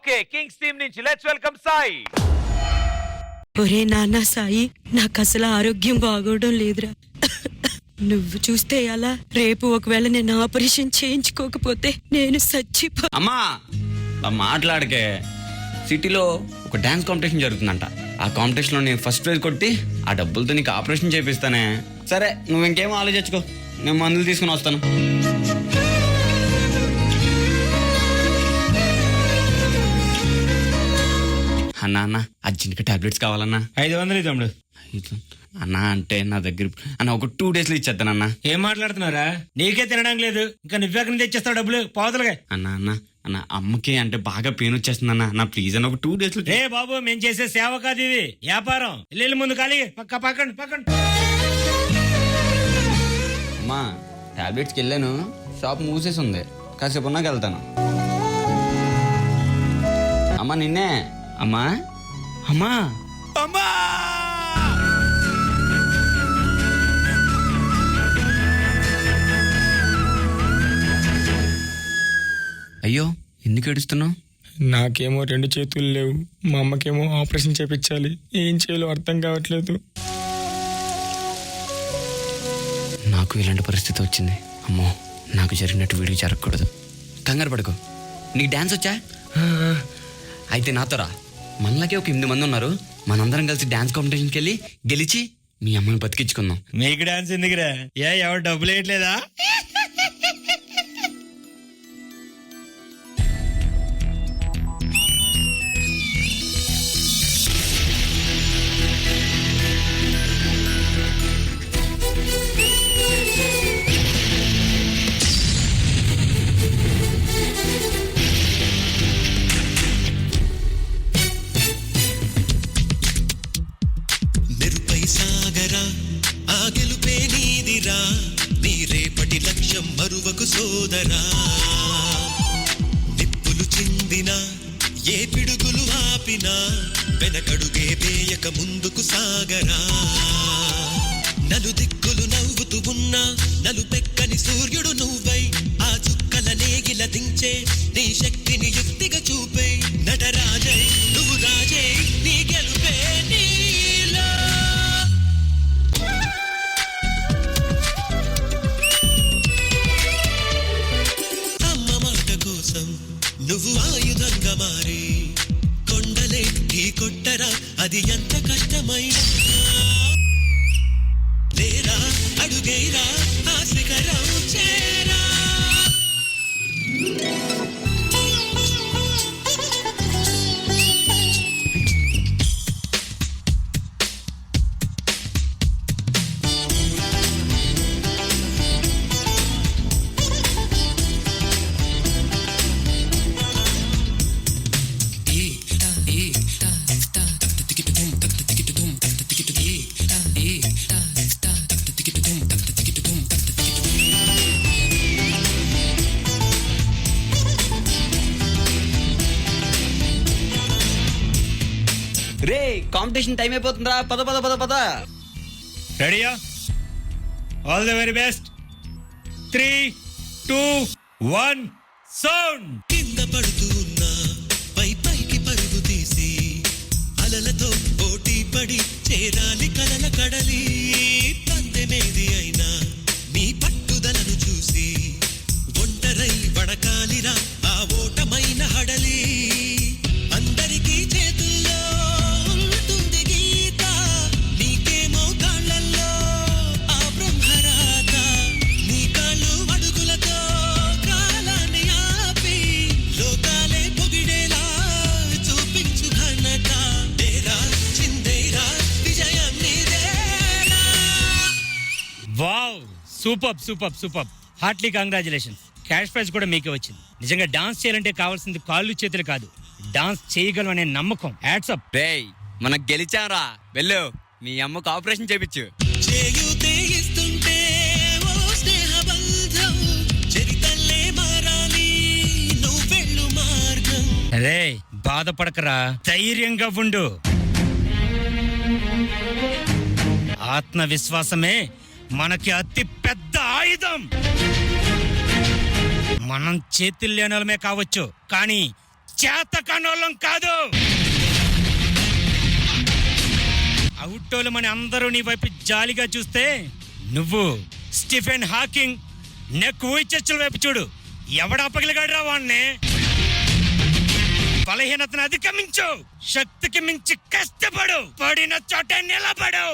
Okay kings team నుంచి let's welcome Sai. ఒరే నాన్న సాయి నాకు అసలు ఆరోగ్యం బాగోవడం లేదురా. నువ్వు చూస్తే ఎలా రేపు ఒకవేళ నేను ఆపరేషన్ చేయించుకోకపోతే నేను చచ్చిపో అమ్మా అలా మాట్లాడకే. సిటీలో ఒక డ్యాన్స్ కాంపిటీషన్ జరుగుతుందంట. ఆ కాంపిటీషన్లో నేను ఫస్ట్ ప్రైజ్ కొట్టి ఆ డబ్బులతో నీకు ఆపరేషన్ చేపిస్తానే. సరే నువ్వు ఇంకేం ఆలోచించుకో. నేను మందులు తీసుకుని వస్తాను. అన్న అన్న అర్జెంట్గా టాబ్లెట్స్ కావాలన్నా. ఐదు వందలు తమ్ముడు. అన్న అంటే నా దగ్గర అన్న ఒక టూ డేస్లో ఇచ్చేస్తానన్నా ఏం మాట్లాడుతున్నారా నీకే తినడానికి లేదు. ఇంకా నువ్వెక్కడి నుంచి తెచ్చేస్తావు డబ్బులు? పోతలుగా అన్న అన్న అన్న అమ్మకి అంటే బాగా పెయిన్ వచ్చేస్తుంది అన్న. నా ప్లీజ్ అన్న ఒక టూ డేస్లో రే బాబు మేము చేసే సేవ కాదు ఇది. వ్యాపారం. ఇల్లు ముందు ఖాళీ పక్క పక్కండి పక్కండి అమ్మా టాబ్లెట్స్కి వెళ్ళాను. షాప్ మూసేసి ఉంది. కాసేపు ఉన్నాక వెళ్తాను అమ్మా నిన్నే అమ్మా? అమ్మా? అమ్మా! అయ్యో ఎందుకు ఏడుస్తున్నావు? నాకేమో రెండు చేతులు లేవు. మా అమ్మకేమో ఆపరేషన్ చేపించాలి. ఏం చేయాలో అర్థం కావట్లేదు. నాకు ఇలాంటి పరిస్థితి వచ్చింది. అమ్మో నాకు జరిగినట్టు వీడియో జరగకూడదు. కంగారు పడుకో. నీకు డ్యాన్స్ వచ్చా? అయితే నాతో రా. మనలాగే ఒక ఎనిమిది మంది ఉన్నారు. మనందరం కలిసి డ్యాన్స్ కాంపిటీషన్కి వెళ్ళి గెలిచి మీ అమ్మని బతికించుకుందాం. మీకు డాన్స్ ఎందుకురా? ఏ ఎవరు డబ్బులు వేయట్లేదా? ఏ పిడుగులు ఆపినా వెనకడుగే వేయక ముందుకు సాగరా. నలు దిక్కులు నవ్వుతూ ఉన్నా నలు పెక్కని సూర్యుడు నువ్వై ఆ చుక్కల నేగిల దించే నీ శక్తి అది ఎంత కష్టమైనా లేరా అడుగేరా ఆ శిఖరం చేరా రే కాంపిటీషన్ టైం అయిపోతుందిరా. పద పద పద పద. రెడీయా all the very best three two one sound కింద పడుతూ ఉన్నా పై పైకి పరుగు తీసి అలలతో పోటీ పడి చేరాలి కలల కడలి పందెమేది అయినా super super super. Heartly congratulations. Cash prize కూడా మీకే వచ్చింది. నిజంగా డాన్స్ చేయాలంటే కావాల్సింది కాళ్ళు చేతులు కాదు. డాన్స్ చేయగలం అనే నమ్మకం యాడ్సప్ రే మనకు గెలిచాంరా. వెళ్ళు. మీ అమ్మకు ఆపరేషన్ చేపించు. రే బాధపడకరా. ధైర్యంగా ఉండు. ఆత్మవిశ్వాసమే మనకి అతి పెద్ద ఆయుధం. మనం చేతుల్లేనలమే కావచ్చు కానీ చేత చేతకానోళ్ళం కాదు. అవుటోలమని అందరూ నీ వైపు జాలిగా చూస్తే నువ్వు స్టిఫెన్ హాకింగ్ నెక్ ఊచర్చుల వైపు చూడు. ఎవడా పగిలిగాడురా వాణ్ణి? బలహీనతను అధిగమించు. శక్తికి మించి కష్టపడు. పడిన చోట నిలబడు.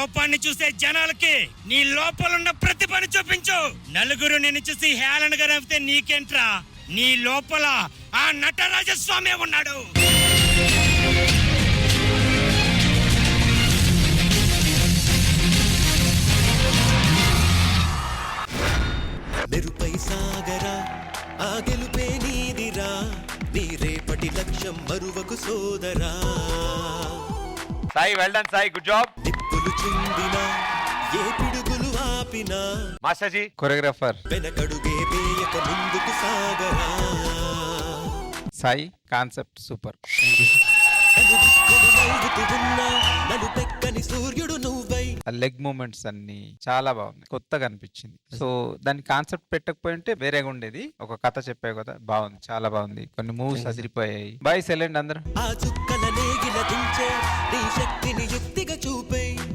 లోపాన్ని చూసే జనాలకి నీ లోపలున్న పని చూపించు. నలుగురు నిన్ను చూసి హేళనగా నవ్వితే నీకేంట్రా? నీ లోపల ఆ నటరాజస్వామి ఉన్నాడు. మెరుపై సాగరా ఆ గెలుపే నీదిరా. నీ రేపటి లక్ష్యం మరువకు సోదరా. Sai well done Sai. Good job నిప్పులు చిందినా ఏ పిడుగులు ఆపినా. Master G. కొరియోగ్రాఫర్. వెనకడుగే వేయక ముందుకు సాగరా. Sai concept super. Leg moments అన్ని చాలా బాగుంది కొత్తగా అనిపించింది. సో దాని కాన్సెప్ట్ పెట్టకపోయింటే వేరేగా ఉండేది. ఒక కథ చెప్పావు కదా బాగుంది చాలా బాగుంది. కొన్ని మూవ్స్ అదిరిపోయాయి. బాయ్ సెలెండ్ అందరు.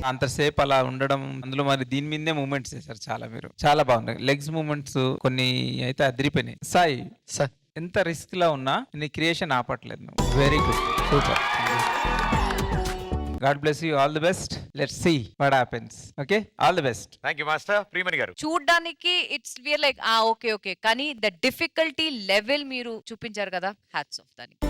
అంతసేపు అలా ఉండడం అందులో మరి దీని మీదే మూమెంట్స్ చేశారు చాలా మీరు. చాలా బాగున్నాయి. లెగ్స్ మూమెంట్స్ కొన్ని అయితే అదిరిపోయినాయి. సాయి సార్ ఎంత రిస్క్లో ఉన్నా నీ క్రియేషన్ ఆపట్లేదు నువ్వు. Very good super god bless you all the best let see what happens okay all the best thank you master Priyamani garu. చూడ్డానికి it's weird like uh okay okay కానీ ద డిఫికల్టీ లెవెల్ మీరు చూపించారు కదా hats off దానికి.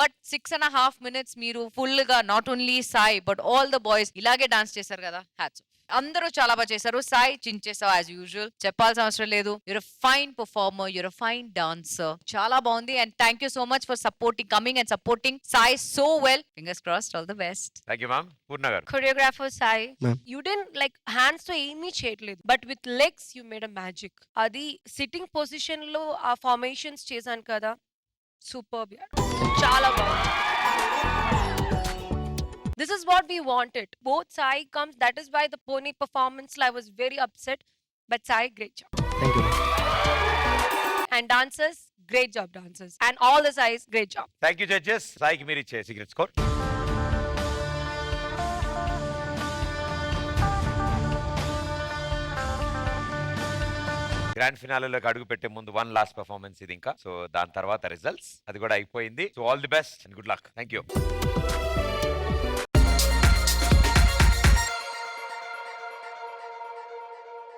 But six and half minutes మీరు ఫుల్గా not only Sai but all the boys ఇలాగే dance చేశారు కదా హ్యాట్స్ అందరూ చాలా బాగా చేశారు. సాయి చించేసావు యాజ్ యూజువల్ చెప్పాల్సిన అవసరం లేదు. You're fine performer you're fine dancer చాలా బాగుంది. And thank you so much for supporting coming and supporting Sai so well fingers crossed all the best thank you ma'am Purna garu choreographer Sai Ma'am. You didn't like హ్యాండ్స్తో ఏమీ చేయట్లేదు. But with legs you made a magic అది sitting పొజిషన్లో ఆ formations చేశాను కదా. Super చాలా బాగుంది. This is what we wanted both Sai comes that is why the pony performance I was very upset but Sai great job thank you and dancers great job dancers and all the Sais great job thank you judges సాయికి మీరు ఇచ్చే secret score grand ఫినాలేలోకి అడుగు పెట్టే ముందు one last performance ఇది ఇంకా. So దాని తర్వాత రిజల్ట్స్ అది కూడా అయిపోయింది. So all the best and good luck thank you